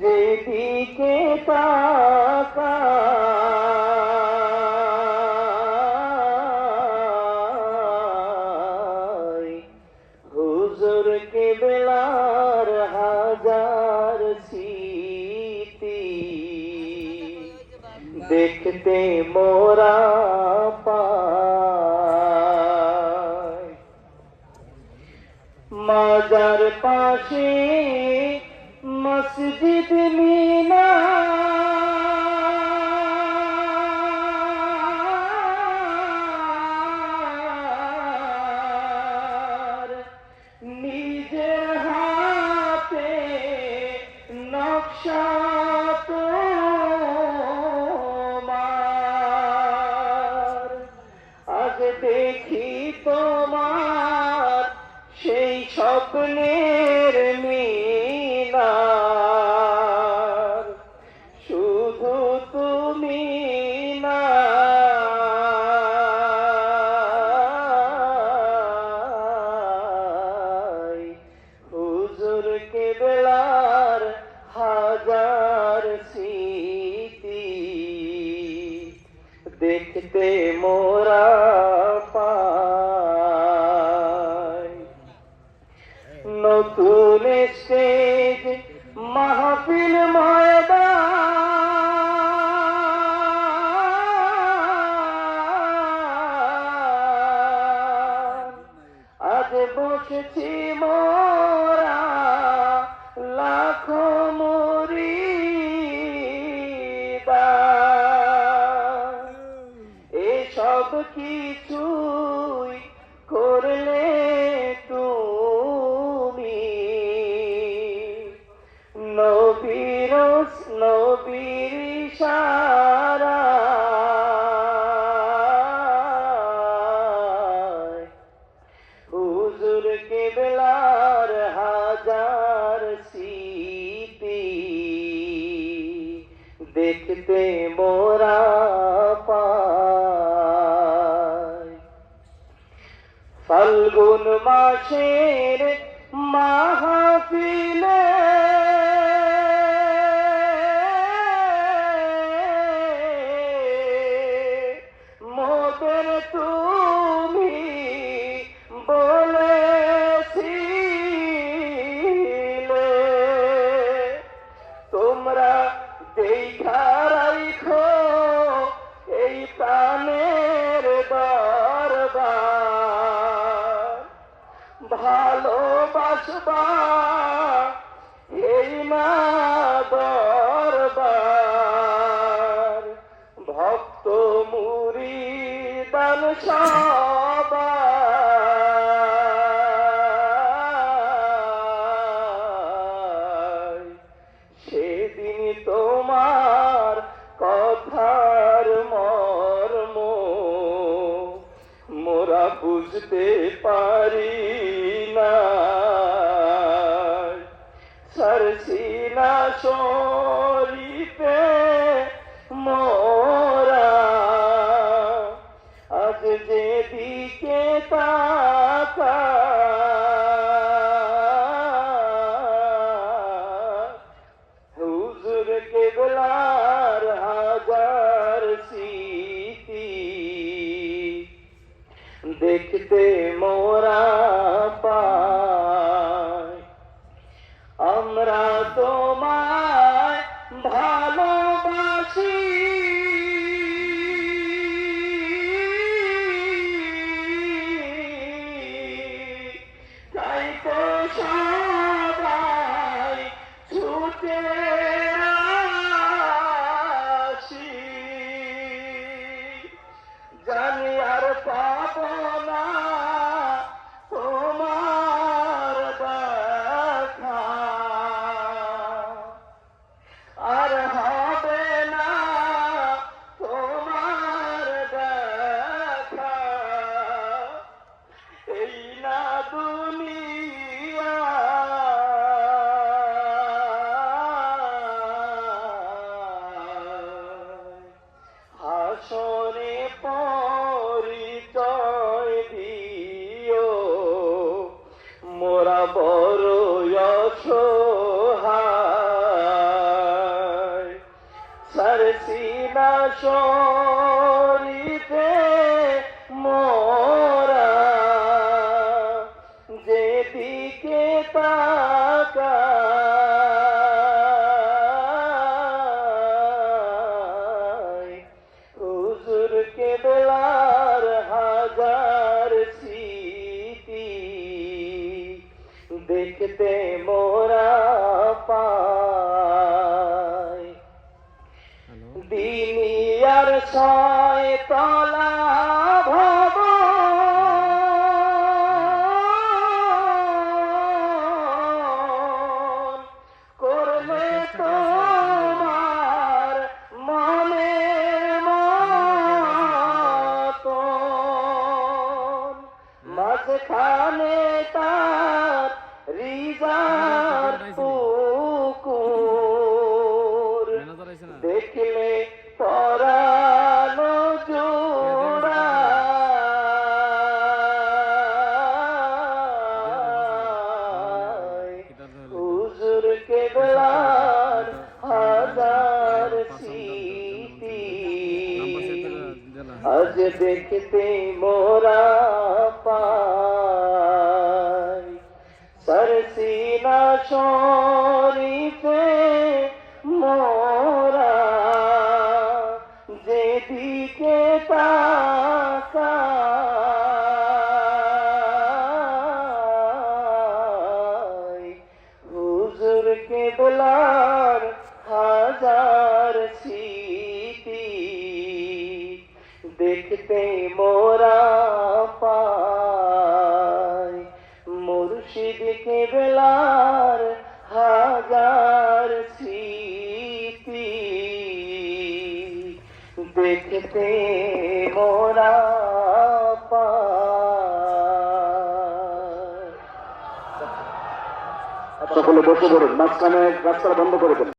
যেদিকে তাকাই হুজুর কেবলার হাজার স্মৃতি। দেখতে মোরা মাজার পাশে মসজিদ মিনা দেখি তোমার সেই স্বপ্নের মিনার। বসেছি মোরা লাখো মুরিদান এসব কিছুই করলে তুমি নবীর নবীর সারা দেখতে মোরা ফাল্গুন মাসের মাহফিলে এই না দরবার ভক্ত দান সেদিন তোমার কথার মর্ম মোরা বুঝতে পারি শরীফে মোরা। আজ যেদিকে তাকা হুজুর কেবলার হাজার স্মৃতি দেখতে মোরা পাই ভালোবাসি। তাই তো সবাই ছুটে আসি। জানি আর পাব বড় অসহায় সারসিনা সহ দেখতে মোরা হ্যালো। দিনিয়ার ছয় তলা ভব। করলে তোমার মনে মতন। মাঝখানে তার রিজার পুকুর। দেখলে পরানো জোড়া হুজুর কেবলার হাজার স্মৃতি। আজ দেখতে মোরা পাই তাকাই হুজুর কেবলার হাজার স্মৃতি। দেখতে মোরা পাই মুর্শিদ কেবলার হাজার দেখতে মোরা সকলে বসে পড়ুন মাঝখানে রাস্তা বন্ধ করে দেন।